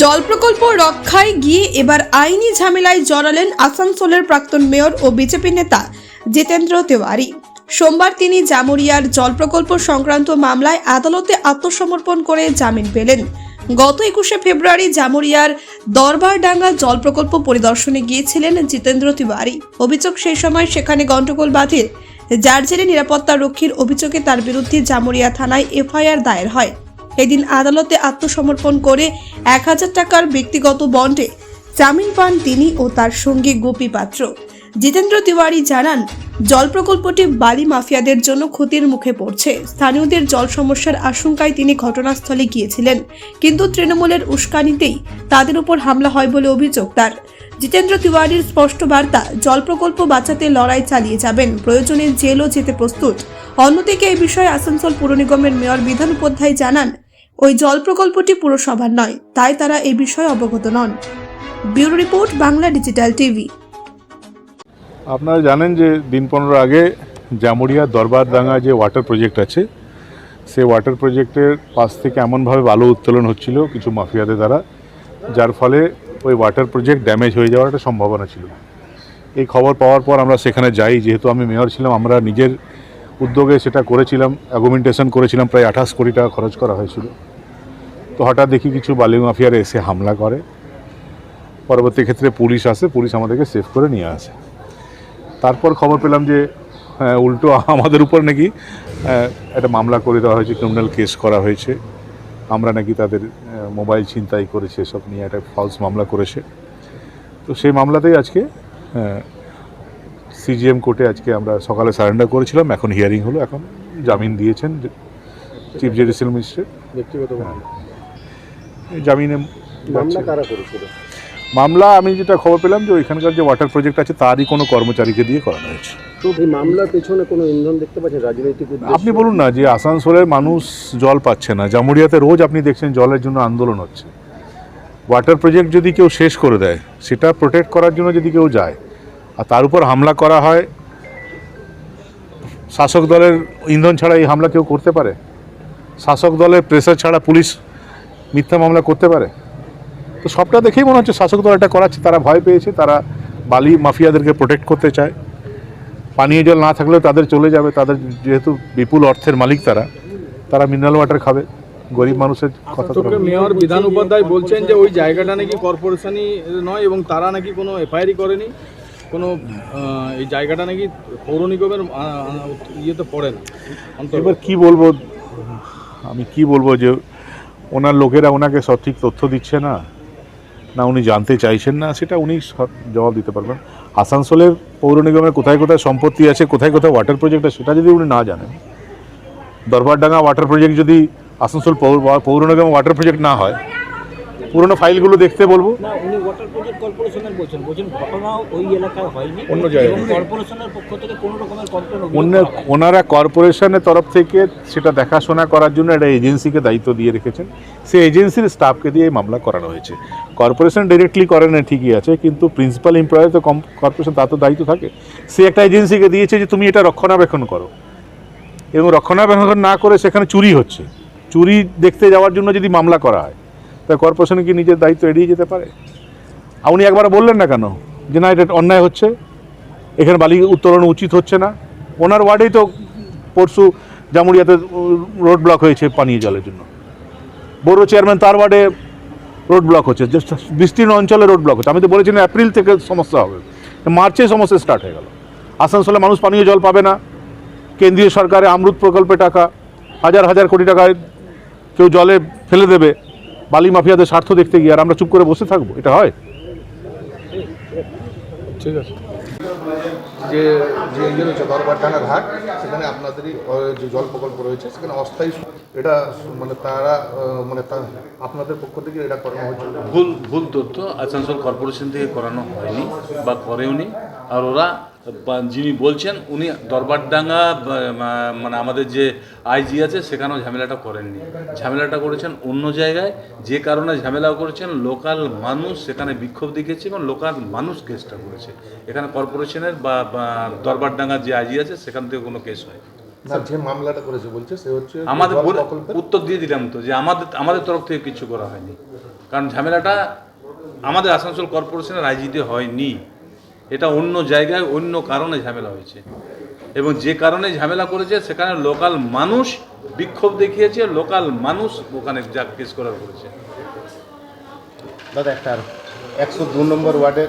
জল প্রকল্প রক্ষায় গিয়ে এবার আইনি ঝামেলায় জড়ালেন আসানসোলের প্রাক্তন মেয়র ও বিজেপি নেতা জিতেন্দ্র তেওয়ারি। সোমবার তিনি জামুরিয়ার জল প্রকল্প সংক্রান্ত মামলায় আদালতে আত্মসমর্পণ করে জামিন পেলেন। গত একুশে ফেব্রুয়ারি জামুরিয়ার দরবারডাঙ্গা জল প্রকল্প পরিদর্শনে গিয়েছিলেন জিতেন্দ্র তিওয়ারি। অভিযোগ সেই সময় সেখানে গন্ডগোল বাঁধে। যার জেরে নিরাপত্তা রক্ষীর অভিযোগে তার বিরুদ্ধে জামুরিয়া থানায় এফআইআর দায়ের হয়। এদিন আদালতে আত্মসমর্পণ করে এক হাজার টাকার ব্যক্তিগত বন্ডে জামিন পান তিনি ও তার সঙ্গী গোপী পাত্র। জিতেন্দ্র তিওয়ারি জানান, জল প্রকল্পটি বালি মাফিয়াদের জন্য ক্ষতির মুখে পড়ছে। স্থানীয়দের জল সমস্যার আশঙ্কায় তিনি ঘটনাস্থলে গিয়েছিলেন, কিন্তু তৃণমূলের উস্কানিতেই তাদের উপর হামলা হয় বলে অভিযোগ তার। জিতেন্দ্র তিওয়ারির স্পষ্ট বার্তা, জল প্রকল্প বাঁচাতে লড়াই চালিয়ে যাবেন, প্রয়োজনে জেলও যেতে প্রস্তুত। অন্যদিকে এই বিষয়ে আসানসোল পুর নিগমের মেয়র বিধান উপাধ্যায় জানান ওই জল প্রকল্পটি পুরসভার নয়, তাই তারা এই বিষয়ে অবগত নন। Bureau report, Bangla digital TV. আপনারা জানেন যে দিন পনেরো আগে জামুরিয়া দরবারডাঙ্গা যে ওয়াটার প্রজেক্ট আছে, সেই ওয়াটার প্রজেক্টের পাশ থেকে এমনভাবে বালু উত্তোলন হচ্ছিল কিছু মাফিয়াদের দ্বারা, যার ফলে ওই ওয়াটার প্রজেক্ট ড্যামেজ হয়ে যাওয়ার একটা সম্ভাবনা ছিল। এই খবর পাওয়ার পর আমরা সেখানে যাই, যেহেতু আমি মেয়র ছিলাম, আমরা নিজের উদ্যোগে সেটা করেছিলাম অ্যাগুমেন্টেশন করেছিলাম, প্রায় আঠাশ কোটি টাকা খরচ করা হয়েছিল। তো হঠাৎ দেখি কিছু বালি মাফিয়ারা এসে হামলা করে। পরবর্তী ক্ষেত্রে পুলিশ আসে, পুলিশ আমাদেরকে সেভ করে নিয়ে আসে। তারপর খবর পেলাম যে উল্টো আমাদের উপর নাকি একটা মামলা করে দেওয়া হয়েছে ক্রিমিনাল কেস করা হয়েছে। আমরা নাকি তাদের মোবাইল ছিনতাই করেছে সব নিয়ে একটা ফলস মামলা করেছে। তো সেই মামলাতেই আজকে সিজিএম কোর্টে আজকে আমরা সকালে সারেন্ডার করেছিলাম এখন হিয়ারিং হলো এখন জামিন দিয়েছেন চিফ জুডিশিয়াল ব্যক্তিগত জামিনে মামলা আমি যেটা খবর পেলাম যে ওইখানকার যে ওয়াটার প্রজেক্ট আছে তারই কোনো কর্মচারীকে দিয়ে করানো হয়েছে। তো এই মামলার পেছনে কোনো ইন্ধন দেখতে পাচ্ছেন রাজনৈতিক আপনি বলুন না যে আসানসোলের মানুষ জল পাচ্ছে না জামুরিয়াতে রোজ আপনি দেখছেন জলের জন্য আন্দোলন হচ্ছে। ওয়াটার প্রজেক্ট যদি কেউ শেষ করে দেয় সেটা প্রোটেক্ট করার জন্য যদি কেউ যায় আর তার উপর হামলা করা হয়। শাসক দলের ইন্ধন ছাড়া এই হামলা কেউ করতে পারে? শাসক দলের প্রেসার ছাড়া পুলিশ মিথ্যা মামলা করতে পারে? তো সবটা দেখেই মনে হচ্ছে শাসক দল এটা করাচ্ছে। তারা ভয় পেয়েছে তারা বালি মাফিয়াদেরকে প্রোটেক্ট করতে চায়। পানীয় জল না থাকলেও তাদের চলে যাবে। তাদের যেহেতু বিপুল অর্থের মালিক তারা তারা মিনারেল ওয়াটার খাবে। গরিব মানুষের কথা মেয়র বিধান উপাধ্যায় বলছেন যে ওই জায়গাটা নাকি কর্পোরেশনই নয় এবং তারা নাকি কোনো এফআইআরই করেনি। কোনো এই জায়গাটা নাকি পৌর নিগমের ইয়েতে পড়ে না এবার কী বলব, আমি কি বলব যে ওনার লোকেরা ওনাকে সঠিক তথ্য দিচ্ছে না না উনি জানতে চাইছেন না, সেটা উনি জবাব দিতে পারবেন। আসানসোলের পৌর নিগমের কোথায় কোথায় সম্পত্তি আছে, কোথায় কোথায় ওয়াটার প্রজেক্ট আছে, সেটা যদি উনি না জানেন, দরবারডাঙ্গা ওয়াটার প্রজেক্ট যদি আসানসোল পৌর পৌর নিগম ওয়াটার প্রজেক্ট না হয় পুরনো ফাইলগুলো দেখতে বলব। না উনি ওয়াটার প্রজেক্ট কর্পোরেশনের বলছেন। বলছেন ঘটনা ওই এলাকায় হয়নি। অন্য জায়গায়। কর্পোরেশনের পক্ষ থেকে কোনো রকমের কমপ্লেন অন্য ওনারা কর্পোরেশনের তরফ থেকে সেটা দেখাশোনা করার জন্য একটা এজেন্সিকে দায়িত্ব দিয়ে রেখেছেন। সেই এজেন্সির স্টাফকে দিয়ে এই মামলা করানো হয়েছে। কর্পোরেশন ডিরেক্টলি করে না ঠিকই আছে কিন্তু প্রিন্সিপাল এমপ্লয়ার তো কর্পোরেশন তার তো দায়িত্ব থাকে। সে একটা এজেন্সিকে দিয়েছে যে তুমি এটা রক্ষণাবেক্ষণ করো। এবং রক্ষণাবেক্ষণ না করে সেখানে চুরি হচ্ছে। চুরি দেখতে যাওয়ার জন্য যদি মামলা করা হয় তা কর্পোরেশন কি নিজের দায়িত্ব এড়িয়ে যেতে পারে? উনি একবার বললেন না কেন? যে না এটা অন্যায় হচ্ছে, এখানে বালি উত্তোলন উচিত হচ্ছে না। ওনার ওয়ার্ডেই তো পরশু জামুরিয়াতে রোড ব্লক হয়েছে পানীয় জলের জন্য। বড় চেয়ারম্যান তার ওয়ার্ডে রোড ব্লক হচ্ছে বিস্তীর্ণ অঞ্চলে রোড ব্লক হচ্ছে। আমি তো বলেছিলাম এপ্রিল থেকে সমস্যা হবে। মার্চে সমস্যা স্টার্ট হয়ে গেল। আসানসোলে মানুষ পানীয় জল পাবে না। কেন্দ্রীয় সরকারে আমরুত প্রকল্পে টাকা, হাজার হাজার কোটি টাকায় কেউ জলে ফেলে দেবে। বালি মাফিয়াদের স্বার্থ দেখতে গিয়ে আর আমরা চুপ করে বসে থাকব এটা হয়? ঠিক আছে। যে যে ইয়ে রয়েছে দরবারডাঙ্গা ঘাট সেখানে আপনাদেরই যে জল প্রকল্প রয়েছে সেখানে অস্থায়ী এটা মানে তারা মানে আপনাদের পক্ষ থেকে এটা করানো হয়েছিল ভুল ভুল তথ্য আসানসোল কর্পোরেশন থেকে করানো হয়নি বা করেওনি আর ওরা যিনি বলছেন উনি দরবারডাঙ্গা মানে আমাদের যে আইজি আছে সেখানেও ঝামেলাটা করেননি। ঝামেলাটা করেছেন অন্য জায়গায় যে কারণে ঝামেলা করেছেন লোকাল মানুষ সেখানে বিক্ষোভ দেখিয়েছে এবং লোকাল মানুষ কেসটা করেছে। এখানে কর্পোরেশনের বা দরবারডাঙ্গার যে আইজি আছে সেখান থেকে কোনো কেস হয় যে মামলাটা করেছে বলছে সে হচ্ছে আমাদের উত্তর দিয়ে দিলাম তো যে আমাদের আমাদের তরফ থেকে কিছু করা হয়নি। কারণ ঝামেলাটা আমাদের আসানসোল কর্পোরেশনের আইজিতে হয়নি। এটা অন্য জায়গায় অন্য কারণে ঝামেলা হয়েছে। এবং যে কারণে ঝামেলা করেছে, সেখানে লোকাল মানুষ বিক্ষোভ দেখিয়েছে, লোকাল মানুষ ওখানে যা কেস করার করেছে। দাদা, একটা একশো দু নম্বর ওয়ার্ডের